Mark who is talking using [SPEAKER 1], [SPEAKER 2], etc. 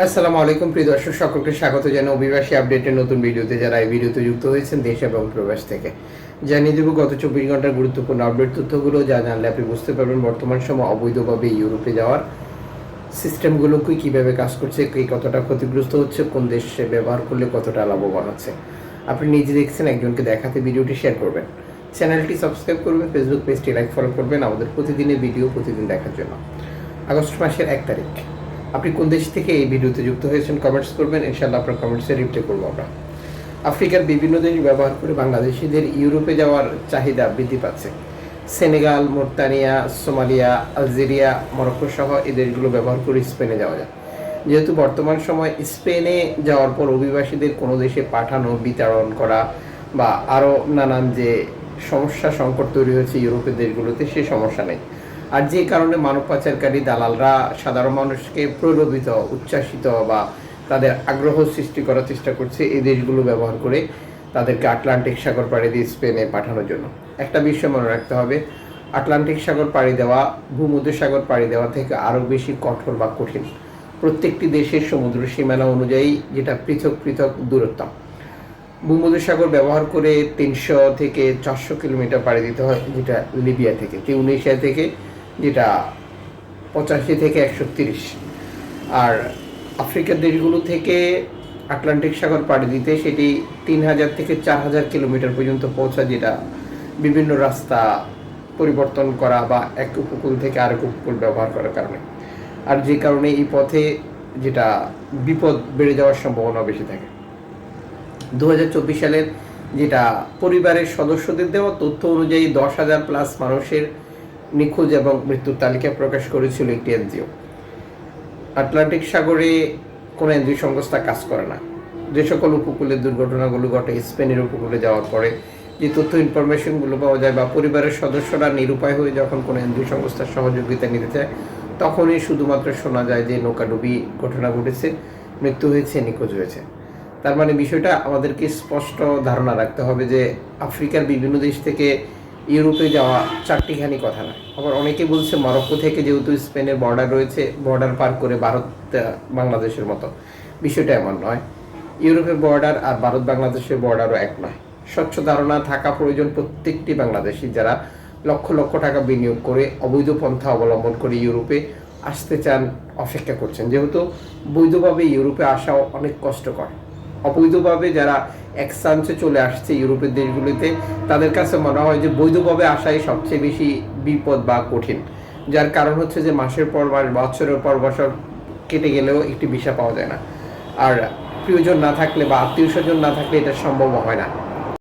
[SPEAKER 1] আসসালামু আলাইকুম, প্রিয় দর্শক, সকলকে স্বাগত জানাই অভিবাসী আপডেটের নতুন ভিডিওতে। যারা এই ভিডিওতে যুক্ত হয়েছেন দেশ এবং প্রবাস থেকে, জানিয়ে দেব গত চব্বিশ ঘণ্টার গুরুত্বপূর্ণ আপডেট তথ্যগুলো। যা জানলে আপনি বুঝতে পারবেন বর্তমান সময় অবৈধভাবে ইউরোপে যাওয়ার সিস্টেমগুলো কি, কীভাবে কাজ করছে, কে কতটা ক্ষতিগ্রস্ত হচ্ছে, কোন দেশে ব্যবহার করলে কতটা লাভবান হচ্ছে। আপনি নিজে দেখছেন, একজনকে দেখাতে ভিডিওটি শেয়ার করবেন। চ্যানেলটি সাবস্ক্রাইব করবেন, ফেসবুক পেজটি লাইক, ফলো করবেন আমাদের প্রতিদিনের ভিডিও প্রতিদিন দেখার জন্য। আগস্ট মাসের এক তারিখ। আপনি কোন দেশ থেকে এই ভিডিওতে যুক্ত হয়েছেন কমেন্টস করবেন ইনশাল্লাহ আপনার কমেন্টসে রিপ্লাই করব আমরা। আফ্রিকার বিভিন্ন দেশ ব্যবহার করে বাংলাদেশিদের ইউরোপে যাওয়ার চাহিদা বৃদ্ধি পাচ্ছে। Senegal Mauritania Somalia, Algeria, Morocco সহ এই দেশগুলো ব্যবহার করে স্পেনে যাওয়া যায়। যেহেতু বর্তমান সময় স্পেনে যাওয়ার পর অভিবাসীদের কোনো দেশে পাঠানো, বিতরণ করা বা আরও নানান যে সমস্যা, সংকট তৈরি হয়েছে ইউরোপের দেশগুলোতে, সে সমস্যা নেই। আর যে কারণে মানব পাচারকারী দালালরা সাধারণ মানুষকে প্রলোভিত, উচ্ছ্বাসিত বা তাদের আগ্রহ সৃষ্টি করার চেষ্টা করছে এই দেশগুলো ব্যবহার করে তাদেরকে আটলান্টিক সাগর পাড়ি দিয়ে স্পেনে পাঠানোর জন্য। একটা বিষয় মনে রাখতে হবে, আটলান্টিক সাগর পাড়ি দেওয়া, ভূমধ্য সাগর পাড়ি দেওয়া থেকে আরও বেশি কঠোর বা কঠিন। প্রত্যেকটি দেশের সমুদ্র সীমানা অনুযায়ী যেটা পৃথক পৃথক দূরত্ব। ভূমধ্যসাগর ব্যবহার করে তিনশো থেকে চারশো কিলোমিটার পাড়ি দিতে হয়, যেটা লিবিয়া থেকে টিউনিশিয়া থেকে যেটা পঁচাশি থেকে একশো তিরিশ। আর আফ্রিকার দেশগুলো থেকে আটলান্টিক সাগর পাড়ি দিতে সেটি তিন হাজার থেকে চার হাজার কিলোমিটার পর্যন্ত পৌঁছা, যেটা বিভিন্ন রাস্তা পরিবর্তন করা বা এক উপকূল থেকে আরেক উপকূল ব্যবহার করার কারণে। আর যে কারণে এই পথে যেটা বিপদ বেড়ে যাওয়ার সম্ভাবনা বেশি থাকে। দু হাজার চব্বিশ সালের যেটা পরিবারের সদস্যদের দেওয়া তথ্য অনুযায়ী দশ হাজার প্লাস মানুষের নিখোঁজ এবং মৃত্যুর তালিকা প্রকাশ করেছিল একটি এনজিও। আটলান্টিক সাগরে কোনো এনজিও সংস্থা কাজ করে না। যে সকল উপকূলের দুর্ঘটনাগুলো ঘটে, স্পেনের উপকূলে যাওয়ার পরে যে তথ্য ইনফরমেশনগুলো পাওয়া যায় বা পরিবারের সদস্যরা নিরুপায় হয়ে যখন কোনো এনজিও সংস্থার সহযোগিতা নিতে চায়, তখনই শুধুমাত্র শোনা যায় যে নৌকাডুবি ঘটনা ঘটেছে, মৃত্যু হয়েছে, নিখোঁজ হয়েছে। তার মানে বিষয়টা আমাদেরকে স্পষ্ট ধারণা রাখতে হবে যে আফ্রিকার বিভিন্ন দেশ থেকে ইউরোপে যাওয়া চারটিখানি কথা না। আবার অনেকে বলছে মরক্কো থেকে যেহেতু স্পেনের বর্ডার রয়েছে, বর্ডার পার করে ভারত বাংলাদেশের মতো। বিষয়টা এমন নয়। ইউরোপের বর্ডার আর ভারত, বাংলাদেশের বর্ডারও এক নয়। স্বচ্ছ ধারণা থাকা প্রয়োজন প্রত্যেকটি বাংলাদেশি যারা লক্ষ লক্ষ টাকা বিনিয়োগ করে অবৈধ পন্থা অবলম্বন করে ইউরোপে আসতে চান, অপেক্ষা করছেন। যেহেতু বৈধভাবে ইউরোপে আসাও অনেক কষ্টকর। অবৈধভাবে যারা এক্সান্সে চলে আসছে ইউরোপের দেশগুলিতে, তাদের কাছে মনে হয় যে বৈধভাবে আসাই সবচেয়ে বেশি বিপদ বা কঠিন। যার কারণ হচ্ছে যে মাসের পর মাস, বছরের পর বছর কেটে গেলেও একটি ভিসা পাওয়া যায় না। আর প্রিয়জন না থাকলে বা আত্মীয় স্বজন না থাকলে এটা সম্ভব হয় না।